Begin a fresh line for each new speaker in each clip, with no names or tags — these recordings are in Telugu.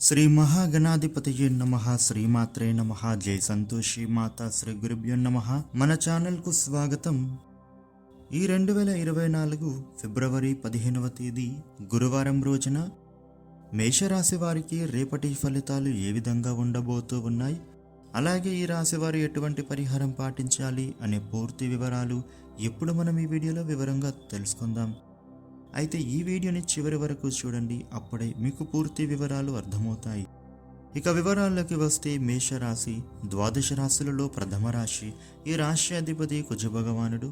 శ్రీ మహాగణాధిపతియే నమ శ్రీమాత్రే నమ జై సంతోషి మాత శ్రీ గురుభ్యో నమ. మన ఛానల్కు స్వాగతం. ఈ రెండు వేల ఇరవై నాలుగు ఫిబ్రవరి పదిహేనవ తేదీ గురువారం రోజున మేషరాశి వారికి రేపటి ఫలితాలు ఏ విధంగా ఉండబోతూ ఉన్నాయి? అలాగే ఈ రాశి వారు ఎటువంటి పరిహారం పాటించాలి అనే పూర్తి వివరాలు ఇప్పుడు మనం ఈ వీడియోలో వివరంగా తెలుసుకుందాం. అయితే ఈ వీడియోని చివరి వరకు చూడండి అప్పుడే మీకు పూర్తి వివరాలు అర్థమవుతాయి. ఇక వివరాల్లోకి వస్తే మేషరాశి ద్వాదశ రాశులలో ప్రథమ రాశి ఈ రాశి అధిపతి కుజభగవానుడు.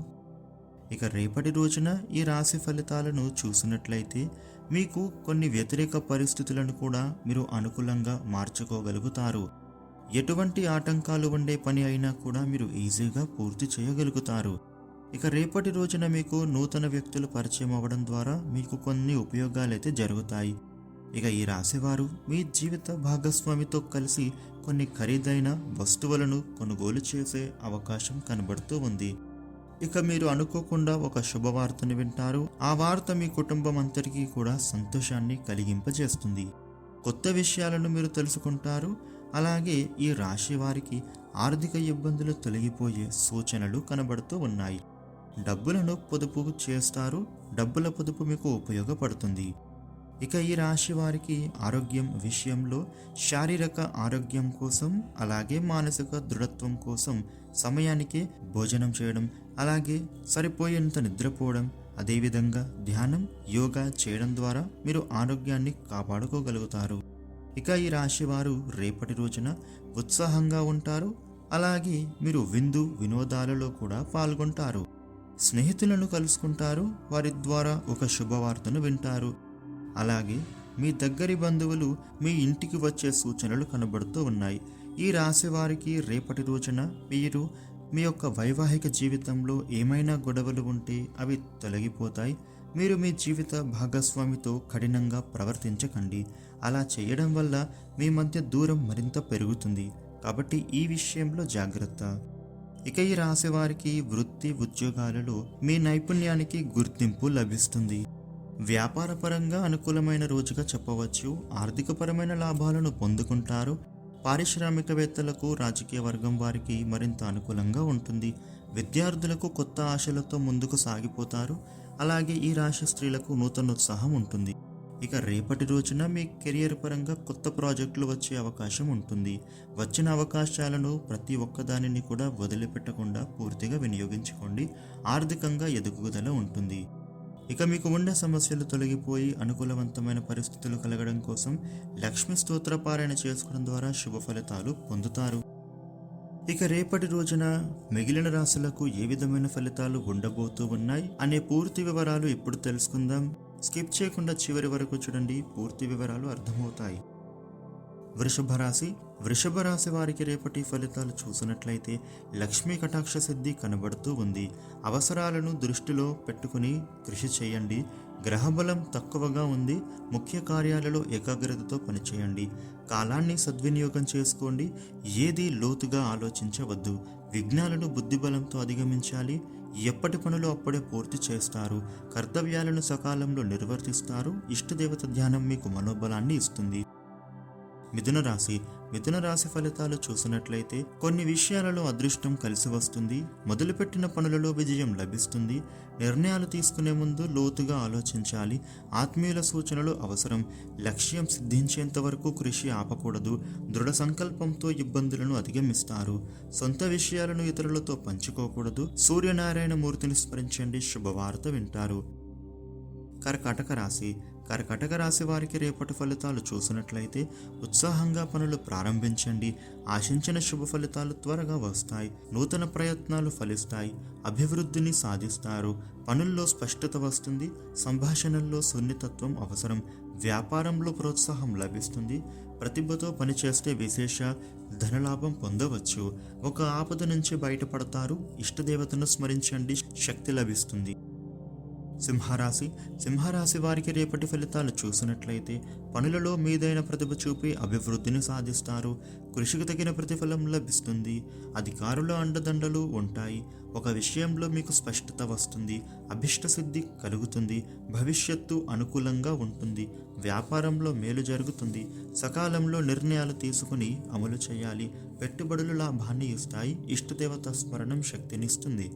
ఇక రేపటి రోజున ఈ రాశి ఫలితాలను చూసినట్లయితే మీకు కొన్ని వ్యతిరేక పరిస్థితులను కూడా మీరు అనుకూలంగా మార్చుకోగలుగుతారు. ఎటువంటి ఆటంకాలు ఉండే పని అయినా కూడా మీరు ఈజీగా పూర్తి చేయగలుగుతారు. ఇక రేపటి రోజున మీకు నూతన వ్యక్తులు పరిచయం అవ్వడం ద్వారా మీకు కొన్ని ఉపయోగాలైతే జరుగుతాయి. ఇక ఈ రాశివారు మీ జీవిత భాగస్వామితో కలిసి కొన్ని ఖరీదైన వస్తువులను కొనుగోలు చేసే అవకాశం కనబడుతూ ఉంది. ఇక మీరు అనుకోకుండా ఒక శుభవార్తను వింటారు. ఆ వార్త మీ కుటుంబం అంతటికీ కూడా సంతోషాన్ని కలిగింపజేస్తుంది. కొత్త విషయాలను మీరు తెలుసుకుంటారు. అలాగే ఈ రాశి వారికి ఆర్థిక ఇబ్బందులు తొలగిపోయే సూచనలు కనబడుతూ ఉన్నాయి. డబ్బులను పొదుపు చేస్తారు డబ్బుల పొదుపు మీకు ఉపయోగపడుతుంది. ఇక ఈ రాశి వారికి ఆరోగ్యం విషయంలో శారీరక ఆరోగ్యం కోసం అలాగే మానసిక దృఢత్వం కోసం సమయానికి భోజనం చేయడం అలాగే సరిపోయేంత నిద్రపోవడం అదేవిధంగా ధ్యానం యోగా చేయడం ద్వారా మీరు ఆరోగ్యాన్ని కాపాడుకోగలుగుతారు. ఇక ఈ రాశి వారు రేపటి రోజున ఉత్సాహంగా ఉంటారు అలాగే మీరు విందు వినోదాలలో కూడా పాల్గొంటారు. స్నేహితులను కలుసుకుంటారు వారి ద్వారా ఒక శుభవార్తను వింటారు. అలాగే మీ దగ్గరి బంధువులు మీ ఇంటికి వచ్చే సూచనలు కనబడుతూ ఉన్నాయి. ఈ రాశి వారికి రేపటి రోజున మీరు మీ యొక్క వైవాహిక జీవితంలో ఏమైనా గొడవలు ఉంటే అవి తొలగిపోతాయి. మీరు మీ జీవిత భాగస్వామితో కఠినంగా ప్రవర్తించకండి. అలా చేయడం వల్ల మీ మధ్య దూరం మరింత పెరుగుతుంది. కాబట్టి ఈ విషయంలో జాగ్రత్త. ఇక ఈ రాశి వారికి వృత్తి ఉద్యోగాలలో మీ నైపుణ్యానికి గుర్తింపు లభిస్తుంది. వ్యాపారపరంగా అనుకూలమైన రోజుగా చెప్పవచ్చు. ఆర్థికపరమైన లాభాలను పొందుకుంటారు. పారిశ్రామికవేత్తలకు రాజకీయ వర్గం వారికి మరింత అనుకూలంగా ఉంటుంది. విద్యార్థులకు కొత్త ఆశలతో ముందుకు సాగిపోతారు. అలాగే ఈ రాశి స్త్రీలకు నూతనోత్సాహం ఉంటుంది. ఇక రేపటి రోజున మీ కెరియర్ పరంగా కొత్త ప్రాజెక్టులు వచ్చే అవకాశం ఉంటుంది. వచ్చిన అవకాశాలను ప్రతి ఒక్కదానిని కూడా వదిలిపెట్టకుండా పూర్తిగా వినియోగించుకోండి. ఆర్థికంగా ఎదుగుదల ఉంటుంది. ఇక మీకు ఉండే సమస్యలు తొలగిపోయి అనుకూలవంతమైన పరిస్థితులు కలగడం కోసం లక్ష్మీ స్తోత్ర పారాయణ చేసుకోవడం ద్వారా శుభ ఫలితాలు పొందుతారు. ఇక రేపటి రోజున మిగిలిన రాశులకు ఏ విధమైన ఫలితాలు ఉండబోతూ ఉన్నాయి అనే పూర్తి వివరాలు ఇప్పుడు తెలుసుకుందాం. స్కిప్ చేయకుండా చివరి వరకు చూడండి పూర్తి వివరాలు అర్థమవుతాయి. వృషభ రాశి వృషభ రాశి వారికి రేపటి ఫలితాలు చూసినట్లయితే లక్ష్మీ కటాక్ష సిద్ధి కనబడుతూ ఉంది. అవసరాలను దృష్టిలో పెట్టుకుని కృషి చేయండి. గ్రహబలం తక్కువగా ఉంది. ముఖ్య కార్యాలలో ఏకాగ్రతతో పనిచేయండి. కాలాన్ని సద్వినియోగం చేసుకోండి. ఏది లోతుగా ఆలోచించవద్దు. విఘ్నాలను బుద్ధిబలంతో అధిగమించాలి. ఎప్పటి పనులు అప్పుడే పూర్తి చేస్తారు? కర్తవ్యాలను సకాలంలో నిర్వర్తిస్తారు? ఇష్టదేవత ధ్యానం మీకు మనోబలాన్ని ఇస్తుంది. మిథున రాశి. మిథున రాశి ఫలితాలు చూసినట్లయితే కొన్ని విషయాలలో అదృష్టం కలిసి వస్తుంది. మొదలుపెట్టిన పనులలో విజయం లభిస్తుంది. నిర్ణయాలు తీసుకునే ముందు లోతుగా ఆలోచించాలి. ఆత్మీయుల సూచనలు అవసరం. లక్ష్యం సిద్ధించేంత వరకు కృషి ఆపకూడదు. దృఢ సంకల్పంతో ఇబ్బందులను అధిగమిస్తారు. సొంత విషయాలను ఇతరులతో పంచుకోకూడదు. సూర్యనారాయణ మూర్తిని స్మరించండి. శుభవార్త వింటారు. కర్కాటక రాశి. కర్కటక రాశి వారికి రేపటి ఫలితాలు చూసినట్లయితే ఉత్సాహంగా పనులు ప్రారంభించండి. ఆశించిన శుభ ఫలితాలు త్వరగా వస్తాయి. నూతన ప్రయత్నాలు ఫలిస్తాయి. అభివృద్ధిని సాధిస్తారు. పనుల్లో స్పష్టత వస్తుంది. సంభాషణల్లో సున్నితత్వం అవసరం. వ్యాపారంలో ప్రోత్సాహం లభిస్తుంది. ప్రతిభతో పనిచేస్తే విశేష ధనలాభం పొందవచ్చు. ఒక ఆపద నుంచి బయటపడతారు. ఇష్టదేవతను స్మరించండి. శక్తి లభిస్తుంది. సింహరాశి. సింహరాశి వారికి రేపటి ఫలితాలు చూసినట్లయితే పనులలో మీదైన ప్రతిభ చూపి అభివృద్ధిని సాధిస్తారు. కృషికి తగిన ప్రతిఫలం లభిస్తుంది. అధికారుల అండదండలు ఉంటాయి. ఒక విషయంలో మీకు స్పష్టత వస్తుంది. అభిష్ట సిద్ధి కలుగుతుంది. భవిష్యత్తు అనుకూలంగా ఉంటుంది. వ్యాపారంలో మేలు జరుగుతుంది. సకాలంలో నిర్ణయాలు తీసుకుని అమలు చేయాలి. పెట్టుబడులు లాభాన్ని ఇస్తాయి. ఇష్టదేవత స్మరణం శక్తినిస్తుంది.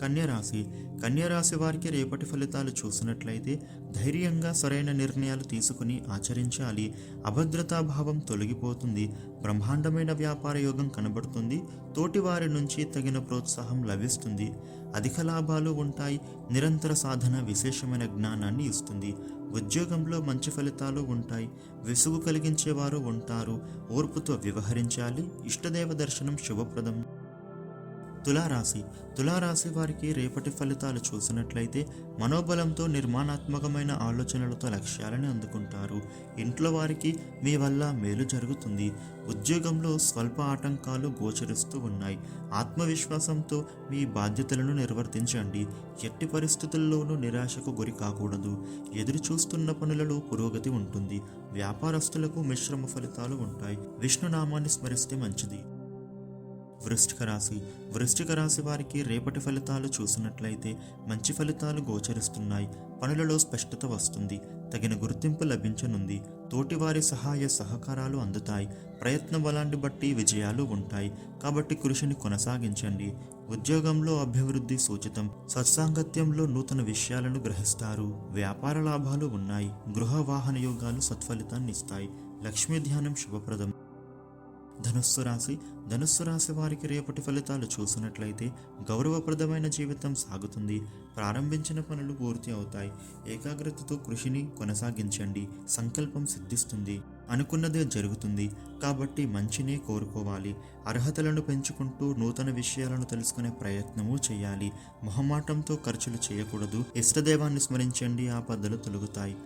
కన్యరాశి. కన్యరాశి వారికి రేపటి ఫలితాలు చూసినట్లయితే ధైర్యంగా సరైన నిర్ణయాలు తీసుకుని ఆచరించాలి. అభద్రతా భావం తొలగిపోతుంది. బ్రహ్మాండమైన వ్యాపార యోగం కనబడుతుంది. తోటివారి నుంచి తగిన ప్రోత్సాహం లభిస్తుంది. అధిక లాభాలు ఉంటాయి. నిరంతర సాధన విశేషమైన జ్ఞానాన్ని ఇస్తుంది. ఉద్యోగంలో మంచి ఫలితాలు ఉంటాయి. విసుగు కలిగించేవారు ఉంటారు. ఓర్పుతో వ్యవహరించాలి. ఇష్టదేవ దర్శనం శుభప్రదం. తులారాశి. తులారాశి వారికి రేపటి ఫలితాలు చూసినట్లయితే మనోబలంతో నిర్మాణాత్మకమైన ఆలోచనలతో లక్ష్యాలను అందుకుంటారు. ఇంట్లో వారికి మీ వల్ల మేలు జరుగుతుంది. ఉద్యోగంలో స్వల్ప ఆటంకాలు గోచరిస్తూ ఉన్నాయి. ఆత్మవిశ్వాసంతో మీ బాధ్యతలను నిర్వర్తించండి. ఎట్టి పరిస్థితుల్లోనూ నిరాశకు గురి కాకూడదు. ఎదురు చూస్తున్న పనులలో పురోగతి ఉంటుంది. వ్యాపారస్తులకు మిశ్రమ ఫలితాలు ఉంటాయి. విష్ణునామాన్ని స్మరిస్తే మంచిది. వృష్టిక రాశి వృష్టిక రాశి వారికి రేపటి ఫలితాలు చూసినట్లయితే మంచి ఫలితాలు గోచరిస్తున్నాయి. పనులలో స్పష్టత వస్తుంది. తగిన గుర్తింపు లభించనుంది. తోటివారి సహాయ సహకారాలు అందుతాయి. ప్రయత్న బలాన్ని బట్టి విజయాలు ఉంటాయి. కాబట్టి కృషిని కొనసాగించండి. ఉద్యోగంలో అభివృద్ధి సూచితం. సత్సాంగత్యంలో నూతన విషయాలను గ్రహిస్తారు. వ్యాపార లాభాలు ఉన్నాయి. గృహ వాహన యోగాలు సత్ఫలితాన్ని ఇస్తాయి. లక్ష్మీ ధ్యానం శుభప్రదం. ధనుస్సు రాశి ధనుస్సు రాశి వారికి రేపటి ఫలితాలు చూసినట్లయితే గౌరవప్రదమైన జీవితం సాగుతుంది. ప్రారంభించిన పనులు పూర్తి అవుతాయి. ఏకాగ్రతతో కృషిని కొనసాగించండి. సంకల్పం సిద్ధిస్తుంది. అనుకున్నదే జరుగుతుంది. కాబట్టి మంచినే కోరుకోవాలి. అర్హతలను పెంచుకుంటూ నూతన విషయాలను తెలుసుకునే ప్రయత్నము చేయాలి. మొహమాటంతో ఖర్చులు చేయకూడదు. ఇష్టదేవాన్ని స్మరించండి. ఆ పద్ధతులు తొలుగుతాయి.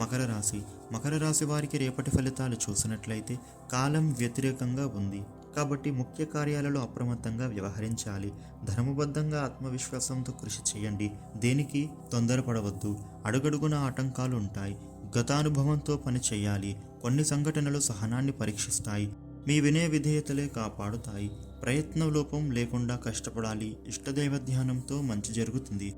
మకర రాశి. మకర రాశి వారికి రేపటి ఫలితాలు చూసినట్లయితే కాలం వ్యతిరేకంగా ఉంది. కాబట్టి ముఖ్య కార్యాలలో అప్రమత్తంగా వ్యవహరించాలి. ధర్మబద్ధంగా ఆత్మవిశ్వాసంతో కృషి చేయండి. దేనికి? తొందరపడవద్దు. అడుగడుగున ఆటంకాలు ఉంటాయి. గతానుభవంతో పని చేయాలి. కొన్ని సంఘటనలు సహనాన్ని పరీక్షిస్తాయి. మీ వినయ విధేయతలే కాపాడుతాయి. ప్రయత్న లోపం లేకుండా కష్టపడాలి. ఇష్టదైవ ధ్యానంతో మంచి జరుగుతుంది.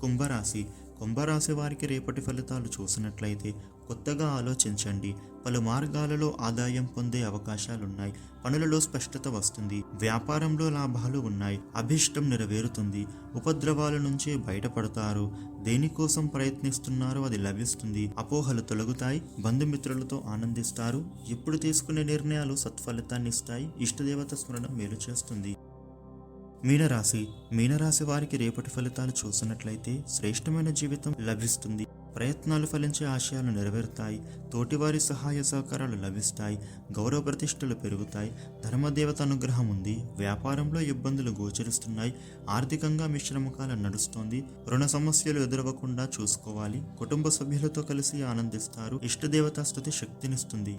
కుంభరాశి. కుంభరాశి వారికి రేపటి ఫలితాలు చూసినట్లయితే కొత్తగా ఆలోచించండి. పలు మార్గాలలో ఆదాయం పొందే అవకాశాలున్నాయి. పనులలో స్పష్టత వస్తుంది. వ్యాపారంలో లాభాలు ఉన్నాయి. అభిష్టం నెరవేరుతుంది. ఉపద్రవాల నుంచి బయటపడతారు. దేనికోసం ప్రయత్నిస్తున్నారో అది లభిస్తుంది. అపోహలు తొలగుతాయి. బంధుమిత్రులతో ఆనందిస్తారు. ఎప్పుడు తీసుకునే నిర్ణయాలు సత్ఫలితాన్ని ఇస్తాయి. ఇష్టదేవత స్మరణ మేలు చేస్తుంది. మీనరాశి మీనరాశి వారికి రేపటి ఫలితాలు చూసినట్లయితే శ్రేష్టమైన జీవితం లభిస్తుంది. ప్రయత్నాలు ఫలించే ఆశయాలు నెరవేరుతాయి. తోటివారి సహాయ సహకారాలు లభిస్తాయి. గౌరవ ప్రతిష్టలు పెరుగుతాయి. ధర్మదేవత అనుగ్రహం ఉంది. వ్యాపారంలో ఇబ్బందులు గోచరిస్తున్నాయి. ఆర్థికంగా మిశ్రమకాలం నడుస్తోంది. రుణ సమస్యలు ఎదురవ్వకుండా చూసుకోవాలి. కుటుంబ సభ్యులతో కలిసి ఆనందిస్తారు. ఇష్టదేవతా స్థుతి శక్తినిస్తుంది.